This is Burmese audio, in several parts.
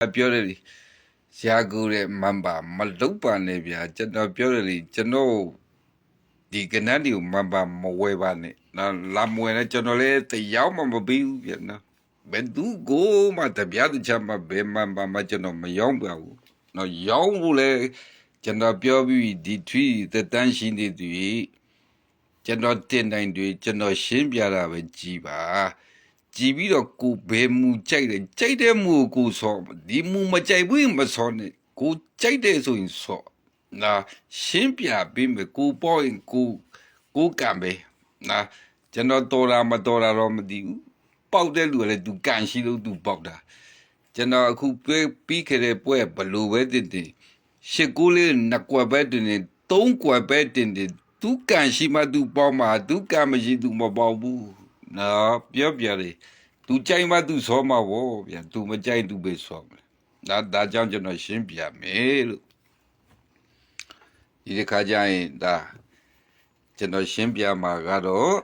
ပြောတယ်လေဆရာကူတဲ့မန်ပါမလုတ်ပါနဲ့ဗျာကျွန်တော်ပြောတယ်လေကျွန်တော်ဒီကနန်းဒီကိုမန်ပါမဝဲပါနဲ့နော်လာမဝဲနဲ့ကျွန်တော်လည်းတရားမှမပြီးဘူးဗျာနော်ဘယ်သူကိုမှတပြားတခြားမှဘယ်မန်ပါမှကျွန်တော်မယောင်းပါဘူးနော်ယောင်းဘူးလေကျွန်တော်ပြောပြီးဒီထွီသက်တမ်းရှိနေသူကြီးကျွန်တော်တင်တိုင်းတွေကျွန်တော်ရှင်းပြတာပဲကြည်ပါ ကြည်ပြီးတော့ကိုဘယ်မူကြိုက်တယ်ကြိုက်တဲ့မူကိုကိုဆော့ဒီမူမကြိုက်ဘူးရင်မဆော့နဲ့ကိုကြိုက်တယ်ဆိုရင်ဆော့နာရှင်းပြပေးမယ်ကိုပေါ့ရင်ကိုကိုကံပဲနာကျွန်တော်တော်တာမတော်တာတော့မသိဘူးပေါက်တဲ့လူကလည်းသူကန်ရှိလို့သူပေါက်တာကျွန်တော်အခုပြေးပြီးခဲ့တဲ့ပွဲဘလို့ပဲတင်တင်ရှစ်ကိုလေးနှစ်ကွက်ပဲတင်တင်သုံးကွက်ပဲတင်တင်သူကန်ရှိမှသူပေါက်မှာသူကန်မရှိသူမပေါက်ဘူး နော်ပြောပြလေ तू ကြိုက်မှ तू စောမှာဗောဗျာ तू မကြိုက် तू ပဲစောမယ်ဒါဒါကြောင့်ကျွန်တော်ရှင်းပြမယ်လို့ဒီတစ်ခါကျရင်ဒါကျွန်တော်ရှင်းပြမှာကတော့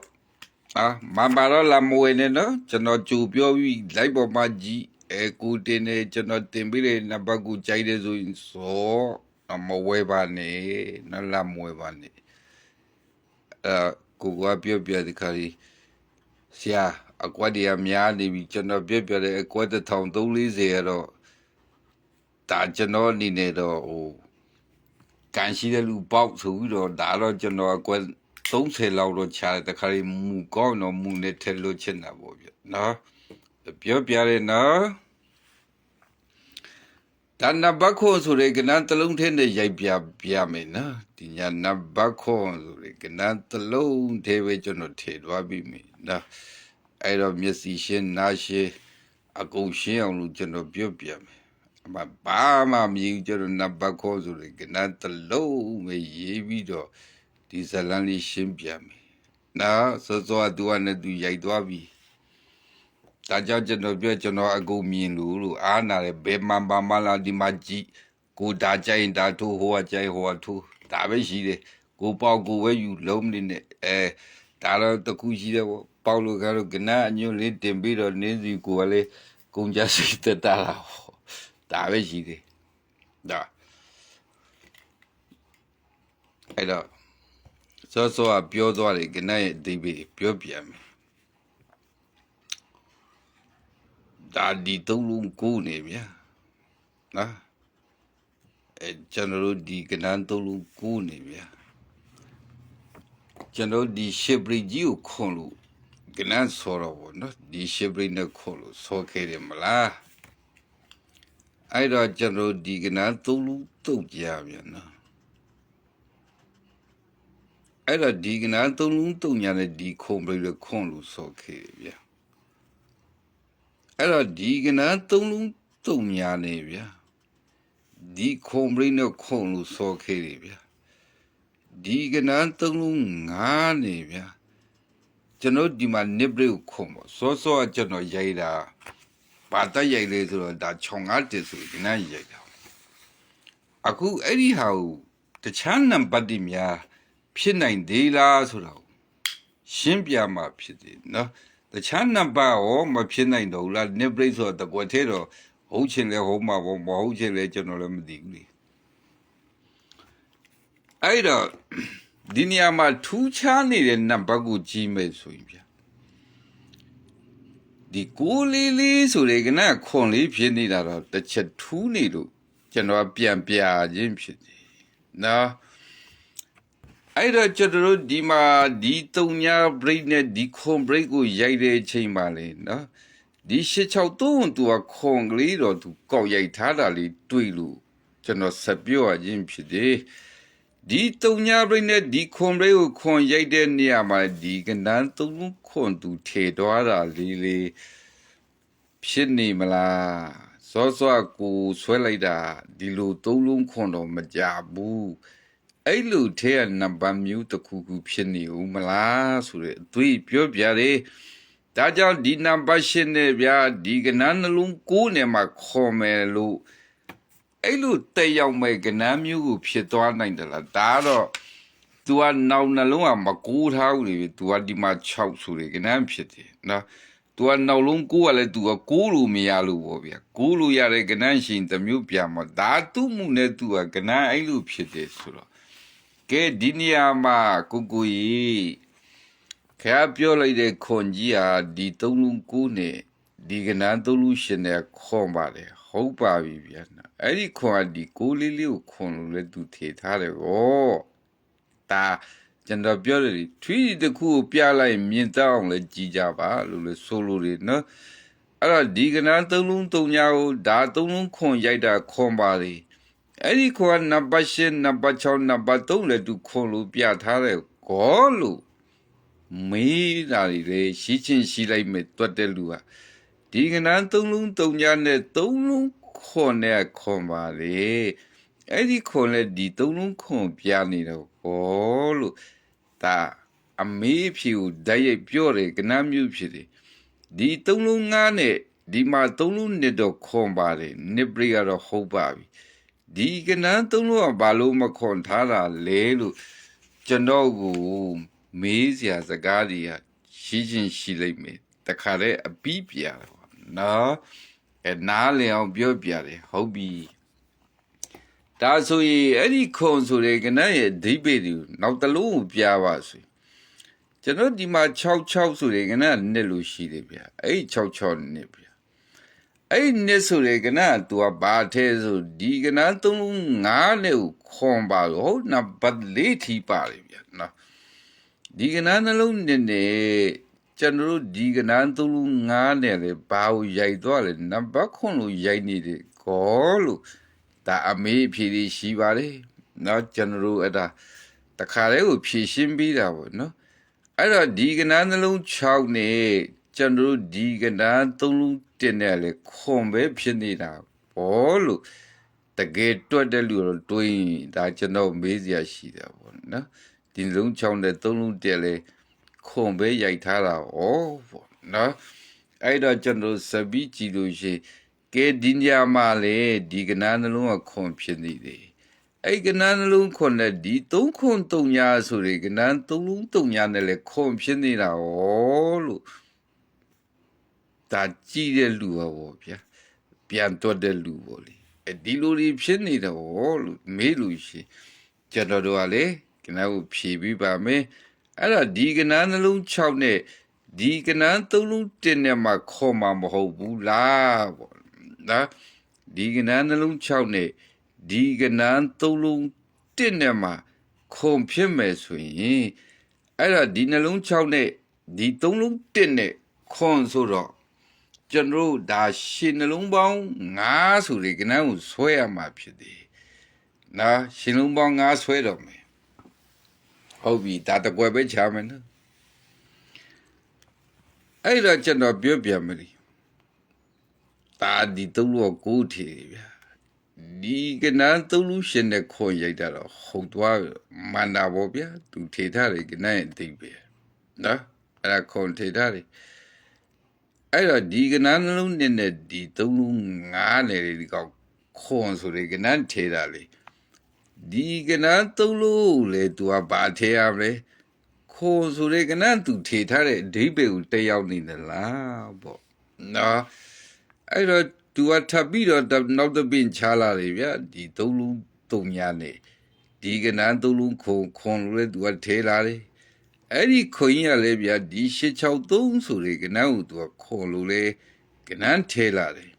အာမမတော့လာမွေနေနော်ကျွန်တော်ကြိုပြောပြီးလိုက်ပေါ်မှာကြည့်အဲကိုတင်နေကျွန်တော်တင်ပြီးတဲ့နံပါတ်ကိုကြိုက်တယ်ဆိုရင်စောအမဝဲပါနဲ့နော်လာမွေပါနဲ့အဲကိုကပြောပြဒီခါကြီး ဆရာအကွက်တည်းကများနေပြီကျွန်တော်ပြက်ပြက်တဲ့အကွက်တစ်ထောင်340ရတော့ဒါကျွန်တော်အနေနဲ့တော့ဟိုကန်ရှိတဲ့လူပေါက်ဆိုပြီးတော့ဒါတော့ကျွန်တော်အကွက်30လောက်တော့ခြားတယ်တခါလေးမူကောင်းတော့မူနဲ့ထက်လို့ချင်တာပေါ့ဗျနော်ပြောပြရဲနော် ဒါနဘခွန်ဆိုတဲ့ကနန်းတစ်လုံးထဲနဲ့ရိုက်ပြပြမယ်နော်ဒီညာနဘခွန်ဆိုတဲ့ကနန်းတစ်လုံးထဲပဲကျွန်တော်ထည့်သွားပြီမယ်နော်အဲ့တော့မျက်စိရှင်းနားရှင်းအကုန်ရှင်းအောင်လို့ကျွန်တော်ပြောပြမယ်အမဘာမှမမြင်ဘူးကျွန်တော်နဘခွန်ဆိုတဲ့ကနန်းတစ်လုံးပဲရေးပြီးတော့ဒီဇလန်လေးရှင်းပြမယ်နော်စောစောကသူကလည်းသူရိုက်သွားပြီ ဒါကြောင့်ကျွန်တော်ပြောကျွန်တော်အကုန်မြင်လို့လို့အားနာတယ်ဘယ်မှမမလာဒီမှာကြည့်ကိုဒါကြိုင်ဒါထိုးဟိုကကြိုင်ဟိုကထိုးဒါပဲရှိတယ်ကိုပေါက်ကိုပဲယူလုံးနေနဲ့အဲဒါတော့တခုရှိတယ်ပေါ့ပေါက်လို့ကတော့ကနာအညွန့်လေးတင်ပြီးတော့နင်းစီကိုကလည်းကုန်ကြစိတ်တက်တာဟောဒါပဲရှိတယ်ဒါအဲ့တော့စောစောကပြောသွားတယ်ကနာရဲ့အသေးပေးပြောပြမယ် ဒါဒီသုံးလုံးကိုနေဗျာနော်အဲကျွန်တော်တို့ဒီကနန်းသုံးလုံးကိုနေဗျာကျွန်တော်ဒီရှစ်ပရိကြီးကိုခွန်လို့ကနန်းဆော်တော့ဗောနော်ဒီရှစ်ပရိနဲ့ခွန်လို့ဆော်ခဲ့တယ်မလားအဲ့တော့ကျွန်တော်ဒီကနန်းသုံးလုံးတုတ်ကြဗျာနော်အဲ့တော့ဒီကနန်းသုံးလုံးတုတ်ညာနဲ့ဒီခုံပရိနဲ့ခွန်လို့ဆော်ခဲ့တယ်ဗျာ အဲ့တော့ဒီကနန်းသုံးလုံးတုံများနေဗျာဒီခုံပရိနဲ့ခုံလို့စောခဲ့တယ်ဗျာဒီကနန်းသုံးလုံးငားနေဗျာကျွန်တော်ဒီမှာနစ်ပရိကိုခုံပေါ့စောစောကကျွန်တော်ရိုက်တာပါတတ်ရိုက်လေဆိုတော့ဒါခြုံငါတစ်ဆိုဒီနန်းရိုက်တာအခုအဲ့ဒီဟာကိုတခြားနံပါတ်တွေများဖြစ်နိုင်သေးလားဆိုတော့ရှင်းပြမှာဖြစ်တယ်နော် တခြားနံပါတ်ရောမဖြစ်နိုင်တော့ဘူးလားနစ်ပရိတ်ဆိုတော့တကွက်သေးတော့ဟုတ်ချင်လဲဟုတ်မှာပေါ့မဟုတ်ချင်လဲကျွန်တော်လည်းမသိဘူးလေအဲ့တော့ဒီနေရာမှာထူးခြားနေတဲ့နံပါတ်ကိုကြည့်မယ်ဆိုရင်ဗျာဒီကိုလေးလေးဆိုတဲ့ကနခွန်လေးဖြစ်နေတာတော့တစ်ချက်ထူးနေလို့ကျွန်တော်ပြန်ပြခြင်းဖြစ်တယ်နော် အဲ့တော့ကျွန်တော်တို့ဒီမှာဒီတုံညာ break နဲ့ဒီခွန် break ကိုရိုက်တဲ့အချိန်ပါလေနော်ဒီ86သုံးသူကခွန်ကလေးတော့သူကောက်ရိုက်ထားတာလေးတွေ့လို့ကျွန်တော်ဆက်ပြောရခြင်းဖြစ်တယ်ဒီတုံညာ break နဲ့ဒီခွန် break ကိုခွန်ရိုက်တဲ့နေရာမှာဒီကနန်းသုံးခွန်သူထေသွားတာလေးလေးဖြစ်နေမလားစောစောကိုဆွဲလိုက်တာဒီလိုသုံးလုံးခွန်တော့မကြဘူး အဲ့လိုထဲကနံပါတ်မျိုးတစ်ခုခုဖြစ်နေဦးမလားဆိုတဲ့အသွေးပြောပြတယ်ဒါကြောင့်ဒီနံပါတ်ရှင်းနဲ့ဗျာဒီကနန်းနှလုံးကိုးနဲ့မှခေါ်မယ်လို့အဲ့လိုတက်ရောက်မဲ့ကနန်းမျိုးကိုဖြစ်သွားနိုင်တယ်လားဒါတော့ तू ကနောက်နှလုံးကမကူးထားဘူးလေ तू ကဒီမှာ6ဆိုလေကနန်းဖြစ်တယ်နော်သူကနောက်လုံးကိုကလည်းသူကကိုးလို့မရလို့ပေါ့ဗျာကိုးလို့ရတဲ့ကနန်းရှင်တစ်မျိုးပြန်မဒါသူ့မှုနဲ့သူကကနန်းအဲ့လိုဖြစ်တယ်ဆိုတော့ ကဲဒီနေရာမှာကိုကိုကြီးခင်ဗျားပြောလိုက်တဲ့ခွန်ကြီးဟာဒီသုံးလုံးကိုးနဲ့ဒီကနန်းသုံးလုံးရှင်နဲ့ခွန်ပါတယ်ဟုတ်ပါပြီဗျာနော်အဲ့ဒီခွန်ကဒီကိုးလေးလေးကိုခွန်လို့လည်းသူထေထားတယ်ဗောဒါကျွန်တော်ပြောတယ်ထွီးတစ်ခုကိုပြလိုက်မြင်တော့အောင်လဲကြည်ကြပါလို့လဲဆိုလိုတယ်နော်အဲ့တော့ဒီကနာသုံးလုံးသုံးညာကိုဒါသုံးလုံးခွန်ရိုက်တာခွန်ပါလေ အဲ့ဒီခွန်နံပါတ်၈နံပါတ်6နံပါတ်3လဲသူခွန်လို့ပြထားတယ်ကောလို့မေးတာတွေလေရှိချင်းရှိလိုက်မယ်တွတ်တဲ့လူကဒီကနာသုံးလုံးသုံးညာနဲ့သုံးလုံးခွန်နဲ့ခွန်ပါလေအဲ့ဒီခွန်လက်ဒီသုံးလုံးခွန်ပြနေတော့ဘောလို့ဒါအမေးဖြူဓာတ်ရိုက်ပြောတယ်ကနမ်းမျိုးဖြစ်တယ်ဒီသုံးလုံးငါးနဲ့ဒီမှာသုံးလုံးနှစ်တော့ခွန်ပါတယ်နှစ်ပရိကတော့ဟုတ်ပါပြီ ဒီကနမ်းသုံးလုံးကဘာလို့မခွန်ထားတာလဲလို့ကျွန်တော်ကိုမေးစရာစကားတွေကရှိချင်းရှိလိမ့်မယ်တခါတည်းအပီးပြတယ်ပေါ့နော်အဲနားလည်အောင်ပြောပြတယ်ဟုတ်ပြီဒါဆိုရင်အဲ့ဒီခွန်ဆိုတဲ့ကနရဲ့အဓိပ္ပာယ်ကိုနောက်တစ်လုံးကိုပြပါစေကျွန်တော်ဒီမှာ66ဆိုတဲ့ကနနှစ်လို့ရှိတယ်ဗျအဲ့66နှစ်ဗျ အဲ့နဲ့ဆိုလေကနာသူကဘာထဲဆိုဒီကနာသုံးလုံးငါးနဲ့ကိုခွန်ပါတော့ဟုတ်နာဘတ်လေးထီပါလေဗျာနော်ဒီကနာနှလုံးနဲ့နဲ့ကျွန်တော်တို့ဒီကနာသုံးလုံးငါးနဲ့လေဘာကိုရိုက်သွားလဲနံပါတ်ခွန်လို့ရိုက်နေတယ်ကောလို့ဒါအမေးဖြေလေးရှိပါလေနော်ကျွန်တော်တို့အဲ့ဒါတခါလေးကိုဖြည့်ရှင်းပြီးတာပေါ့နော်အဲ့တော့ဒီကနာနှလုံး6နဲ့ ကျွန်တော်တို့ဒီကဏ္ဍသုံးလုံးတင်တဲ့လေခွန်ပဲဖြစ်နေတာဘောလို့တကယ်တွက်တဲ့လူတော့တွေးဒါကျွန်တော်မေးစရာရှိတာပေါ့နော်ဒီလုံးချောင်းတဲ့သုံးလုံးတက်လေခွန်ပဲရိုက်ထားတာဩပေါ့နော်အဲ့တော့ကျွန်တော်စပီးကြည့်လို့ရှိရင်ကဲဒီညမှာလေဒီကဏ္ဍနှလုံးကခွန်ဖြစ်နေတယ်အဲ့ကဏ္ဍနှလုံးခွန်နဲ့ဒီသုံးခွန်သုံးညာဆိုတဲ့ကဏ္ဍသုံးလုံးသုံးညာနဲ့လေခွန်ဖြစ်နေတာဩလို့ ဒါကြည့်တဲ့လူပါဗောဗျာပြန်တော့တဲ့လူဗောလေအဲ့ဒီလိုတွေဖြစ်နေတယ်ဗောလို့မေးလို့ရှိရင်ကျွန်တော်တို့ကလေကနာကိုဖြေပြီးပါမယ်အဲ့တော့ဒီကနာနှလုံး6နဲ့ဒီကနာ3လုံးတင်နဲ့မှခေါ်မှာမဟုတ်ဘူးလားဗောနော်ဒီကနန်းနှလုံး6နဲ့ဒီကနန်း3လုံး1နဲ့မှာခုံဖြစ်မယ်ဆိုရင်အဲ့ဒါဒီနှလုံး6နဲ့ဒီ3လုံး1နဲ့ခွန်ဆိုတော့ ကျွန်တော်တို့ဒါရှင်နှလုံးပေါင်း9ဆိုတဲ့ကနန်းကိုဆွဲရမှာဖြစ်တယ်နော်ရှင်နှလုံးပေါင်း9ဆွဲတော့မယ်ဟုတ်ပြီဒါတကွယ်ပဲချမယ်နော်အဲ့တော့ကျွန်တော်ပြောပြမယ်တာဒီသုံးလို့ကိုးထီဗျာဒီကနန်းသုံးလို့ရှင်တဲ့ခွန်ရိုက်တာတော့ဟုတ်သွားမန္တာပေါ့ဗျာသူထေထားတယ်ကနန်းရဲ့အသိပဲနော်အဲ့ဒါခွန်ထေထားတယ် အဲ့တော့ဒီကနန်းနှလုံးနဲ့နဲ့ဒီသုံးလုံးငားနေတယ်ဒီကောင်ခွန်ဆိုတဲ့ကနန်းထေတာလေဒီကနန်းသုံးလို့လေသူကဘာထေရမလဲခွန်ဆိုတဲ့ကနန်းသူထေထားတဲ့အဓိပ္ပာယ်ကိုတက်ရောက်နေသလားပေါ့နော်အဲ့တော့သူကထပ်ပြီးတော့နောက်တစ်ပင်ချလာတယ်ဗျဒီသုံးလုံးသုံးညာနဲ့ဒီကနန်းသုံးလုံးခုံခွန်လို့သူကထဲလာတယ် အဲ့ဒီခွန်ကြီးကလည်းဗျဒီ663ဆိုတဲ့ကနန်းကိုသူကခွန်လို့လေကနန်းထဲလာတယ်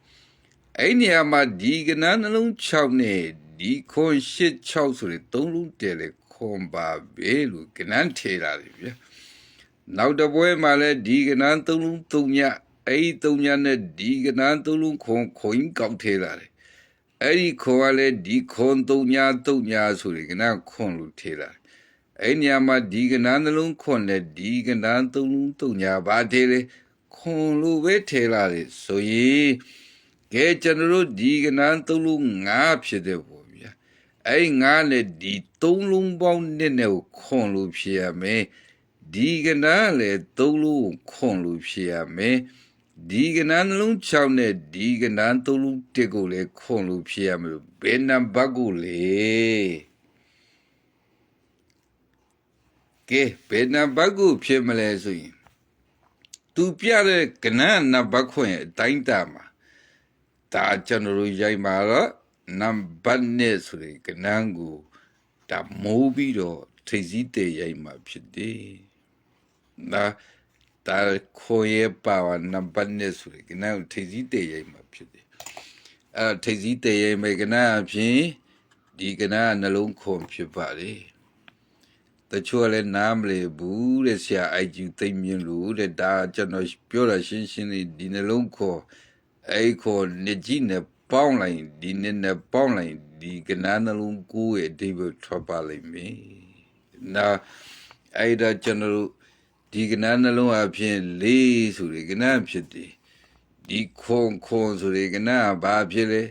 အဲ့နေရာမှာဒီကနန်းနှလုံး6နဲ့ဒီခွန်86ဆိုတဲ့သုံးလုံးတဲလေခွန်ပါပဲလို့ကနန်းထဲလာတယ်ဗျနောက်တစ်ပွဲမှာလည်းဒီကနန်းသုံးလုံးသုံးညအဲ့ဒီသုံးညနဲ့ဒီကနန်းသုံးလုံးခွန်ခွန်ကောက်ထဲလာတယ်အဲ့ဒီခွန်ကလည်းဒီခွန်သုံးညသုံးညဆိုတဲ့ကနန်းခွန်လို့ထဲလာတယ် အဲ့ညမှာဒီကနန်းနှလုံးခွန်နဲ့ဒီကနန်းသုံးလုံးသုံးညဘာထဲလဲခွန်လို့ပဲထဲလာတယ်ဆိုရင်ကဲကျွန်တော်တို့ဒီကနန်းသုံးလုံးငါဖြစ်တဲ့ပေါ့ဗျာအဲ့ငါနဲ့ဒီသုံးလုံးပေါင်းနဲ့နဲ့ကိုခွန်လို့ဖြစ်ရမယ်ဒီကနန်းလည်းသုံးလုံးခွန်လို့ဖြစ်ရမယ်ဒီကနန်းနှလုံး6နဲ့ဒီကနန်း3လုံး1ကိုလည်းခွန်လို့ဖြစ်ရမလို့ဘယ်နံပါတ်ကိုလေ ကဲဘယ်နံပါတ်ကိုဖြစ်မလဲဆိုရင်သူပြတဲ့ကဏ္ဍနံပါတ်ခွင့်အတိုင်းတာမှာဒါကျွန်တော်တို့ရိုက်မှာတော့နံပါတ်နဲ့ဆိုတဲ့ကဏ္ဍကိုဒါမိုးပြီးတော့ထိစည်းတဲ့ရိုက်မှာဖြစ်တယ်ဒါဒါခွေပါဝနံပါတ်နဲ့ဆိုတဲ့ကဏ္ဍကိုထိစည်းတဲ့ရိုက်မှာဖြစ်တယ်အဲထိစည်းတဲ့ရိုက်မယ်ကဏ္ဍအဖြစ်ဒီကဏ္ဍနှလုံးခွန်ဖြစ်ပါတယ် တချို့ကလည်းနားမလည်ဘူးတဲ့ဆရာအိုက်ကျူသိမ့်မြင်လို့တဲ့ဒါကျွန်တော်ပြောတာရှင်းရှင်းလေးဒီနှလုံးခေါ်အဲ့ခေါ်နေကြည့်နေပေါင်းလိုက်ဒီနေနဲ့ပေါင်းလိုက်ဒီကနာနှလုံးကိုရဲ့အဓိပ္ပာယ်ထွက်ပါလိမ့်မယ်နာအဲ့ဒါကျွန်တော်တို့ဒီကနာနှလုံးအဖြစ်လေးဆိုရယ်ကနာဖြစ်တယ်ဒီခွန်ခွန်ဆိုရယ်ကနာဘာဖြစ်လဲ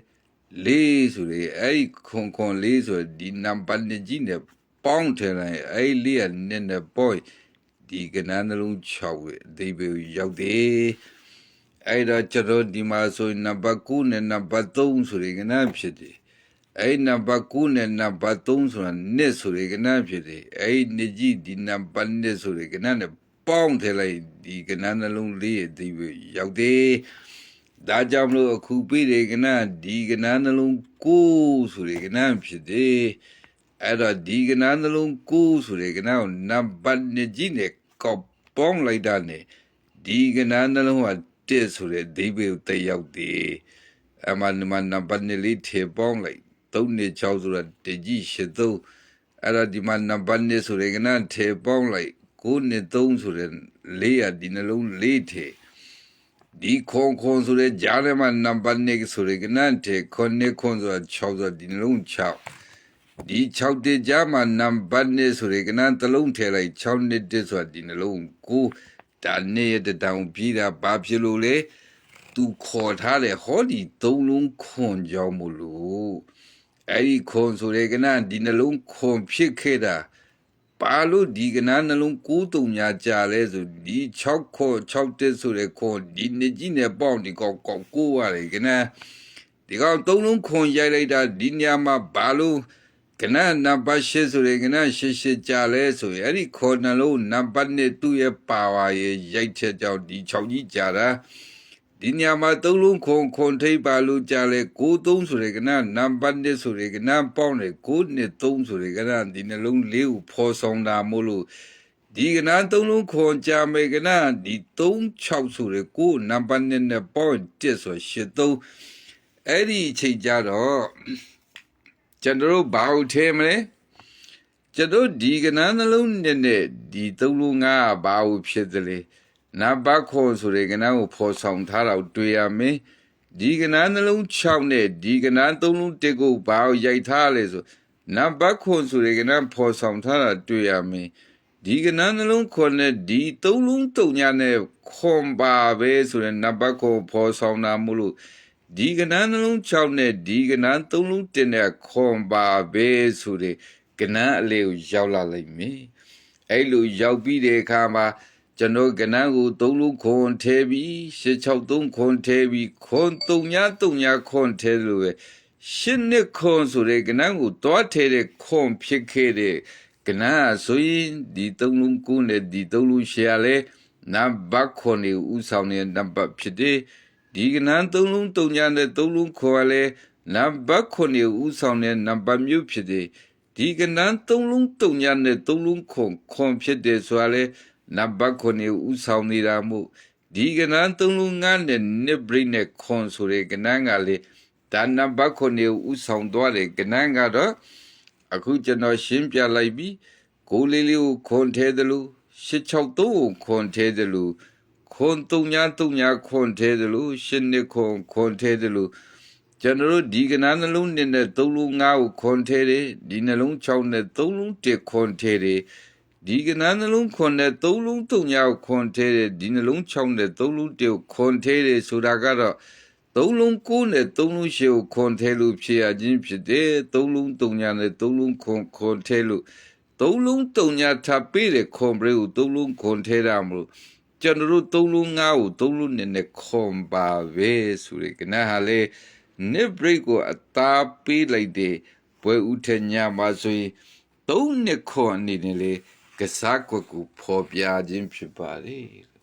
လေးဆိုရယ်အဲ့ဒီခွန်ခွန်လေးဆိုရယ်ဒီနံပါတ်နဲ့ကြည့်နေ ပေါင်းထည့်လိုက်အဲ့ဒီလေးကနည်းနည်းပေါ့ဒီကနာနှလုံး6ရဲ့အဓိပ္ပာယ်ရောက်တယ်အဲ့တော့ကျွန်တော်ဒီမှာဆိုရင်နံပါတ်9နဲ့နံပါတ်3ဆိုရယ်ကနာဖြစ်တယ်အဲ့နံပါတ်9နဲ့နံပါတ်3ဆိုတာနှစ်ဆိုရယ်ကနာဖြစ်တယ်အဲ့နှစ်ကြီးဒီနံပါတ်2ဆိုရယ်ကနာနဲ့ပေါင်းထည့်လိုက်ဒီကနာနှလုံးလေးရဲ့အဓိပ္ပာယ်ရောက်တယ်ဒါကြောင့်မလို့အခုပြတဲ့ကနာဒီကနာနှလုံး9ဆိုရယ်ကနာဖြစ်တယ် အဲ့တော့ဒီကနာနှလုံး9ဆိုရယ်ကနာကိုနံပါတ်2ကြီးနဲ့ကောက်ပေါင်းလိုက်တာနဲ့ဒီကနာနှလုံးက1ဆိုတဲ့ဒိဗေကိုတက်ရောက်တယ်အမှန်မှန်နံပါတ်2လေးထေပေါင်းလိုက်3နဲ့6ဆိုတာတကြီး83အဲ့တော့ဒီမှာနံပါတ်2ဆိုရယ်ကနာထေပေါင်းလိုက်9နဲ့3ဆိုတဲ့4ရဒီနှလုံး4ထေဒီခွန်ခွန်ဆိုတဲ့ဂျားထဲမှာနံပါတ်2ဆိုရယ်ကနာထေခွန်နဲ့ခွန်ဆိုတာ6ဆိုတာဒီနှလုံး6 ဒီ6တက်ကြမှာနံပါတ်2ဆိုရယ်ကနန်းတစ်လုံးထည့်လိုက်6နှစ်တက်ဆိုတာဒီနှလုံး9ဒါနဲ့ရတဲ့တောင်ပြီးတာဘာဖြစ်လို့လဲသူခေါ်ထားတဲ့ဟောဒီသုံးလုံးခွန်ကြောင်းမလို့အဲ့ဒီခွန်ဆိုရယ်ကနန်းဒီနှလုံးခွန်ဖြစ်ခဲ့တာပါလို့ဒီကနန်းနှလုံး9တုံညာကြာလဲဆိုဒီ6ခွန်6တက်ဆိုတဲ့ခွန်ဒီနှစ်ကြီးနဲ့ပေါင်းဒီကောက်ကောက်ကိုရတယ်ကနန်းဒီကောင်သုံးလုံးခွန်ရိုက်လိုက်တာဒီညမှာဘာလို့ ကနနံပါတ်8ဆိုရင်ကနရှစ်ရှစ်ကြာလဲဆိုရင်အဲ့ဒီခေါ်နှလုံးနံပါတ်1သူ့ရဲ့ပါဝါရဲ့ရိုက်ချက်ကြောင့်ဒီ6ကြီးကြာတာဒီညမှာသုံးလုံးခွန်ခွန်ထိပ်ပါလို့ကြာလဲ93ဆိုရင်ကနနံပါတ်1ဆိုရင်ကနပေါင်းတယ်9နဲ့3ဆိုရင်ကနဒီနှလုံးလေးကိုဖော်ဆောင်တာမို့လို့ဒီကနသုံးလုံးခွန်ကြာမယ်ကနဒီ36ဆိုရင်ကိုနံပါတ်1နဲ့ပေါင်း1ဆို83အဲ့ဒီအချိန်ကြတော့ ကျွန်တော်တို့ဘာလို့ထဲမလဲကျွန်တော်ဒီကနန်းနှလုံးနဲ့နဲ့ဒီသုံးလုံးငါဘာလို့ဖြစ်သလဲနံပါတ်ခေါ်ဆိုတဲ့ကနန်းကိုဖော်ဆောင်ထားတာကိုတွေ့ရမယ်ဒီကနန်းနှလုံး6နဲ့ဒီကနန်းသုံးလုံး1ကိုဘာလို့ရိုက်ထားလဲဆိုနံပါတ်ခေါ်ဆိုတဲ့ကနန်းဖော်ဆောင်ထားတာတွေ့ရမယ်ဒီကနန်းနှလုံးခွန်နဲ့ဒီသုံးလုံးတုံညာနဲ့ခွန်ပါပဲဆိုတဲ့နံပါတ်ကိုဖော်ဆောင်တာမို့လို့ ဒီကနန်းနှလုံး6နဲ့ဒီကနန်း3လုံးတင်တဲ့ခွန်ပါပဲဆိုတဲ့ကနန်းအလေးကိုရောက်လာလိမ့်မယ်အဲ့လိုရောက်ပြီးတဲ့အခါမှာကျွန်တော်ကနန်းကို3လုံးခွန်ထဲပြီး663ခွန်ထဲပြီးခွန်3ည3ညခွန်ထဲလို့ပဲရှင်းနှစ်ခွန်ဆိုတဲ့ကနန်းကိုတွားထဲတဲ့ခွန်ဖြစ်ခဲ့တဲ့ကနန်းဆိုရင်ဒီ3လုံးကိုနဲ့ဒီ3လုံးရှယ်ရလဲနံပါတ်ခွန်ကိုဥဆောင်တဲ့နံပါတ်ဖြစ်တဲ့ ဒီကနန်းသုံးလုံးတုံညာနဲ့သုံးလုံးခေါ်လဲနံပါတ်9ကိုဥဆောင်တဲ့နံပါတ်မျိုးဖြစ်တယ်ဒီကနန်းသုံးလုံးတုံညာနဲ့သုံးလုံးခွန်ခွန်ဖြစ်တယ်ဆိုရလဲနံပါတ်9ကိုဥဆောင်နေတာမို့ဒီကနန်းသုံးလုံးငါးနဲ့နစ်ဘရိနဲ့ခွန်ဆိုတဲ့ကနန်းကလေဒါနံပါတ်9ကိုဥဆောင်သွားတယ်ကနန်းကတော့အခုကျွန်တော်ရှင်းပြလိုက်ပြီကိုလေးလေးကိုခွန်ထဲတယ်လို့663ကိုခွန်ထဲတယ်လို့ ခွန်တုံညာတုံညာခွန်ထဲတယ်လို့ရှင်းနှစ်ခွန်ခွန်ထဲတယ်လို့ကျွန်တော်တို့ဒီကနာနှလုံးနဲ့နဲ့သုံးလုံးငါးကိုခွန်ထဲတယ်ဒီနှလုံး6နဲ့သုံးလုံး1ခွန်ထဲတယ်ဒီကနာနှလုံးခွန်နဲ့သုံးလုံးတုံညာကိုခွန်ထဲတယ်ဒီနှလုံး6နဲ့သုံးလုံး1ကိုခွန်ထဲတယ်ဆိုတာကတော့သုံးလုံး9နဲ့သုံးလုံး10ကိုခွန်ထဲလို့ဖြစ်ရခြင်းဖြစ်တယ်သုံးလုံးတုံညာနဲ့သုံးလုံးခွန်ခွန်ထဲလို့သုံးလုံးတုံညာထပ်ပေးတဲ့ခွန်ပရိကိုသုံးလုံးခွန်ထဲတာမလို့ ကျွန်တော်တို့သုံးလုံးငါးကိုသုံးလုံးနဲ့နဲ့ခွန်ပါပဲဆိုရကနဟာလေနစ်ဘရိတ်ကိုအသာပေးလိုက်တဲ့ဘွယ်ဦးထညမှာဆိုရင်သုံးနှစ်ခွန်အနေနဲ့လေကစားကွက်ကိုဖော်ပြခြင်းဖြစ်ပါလေ။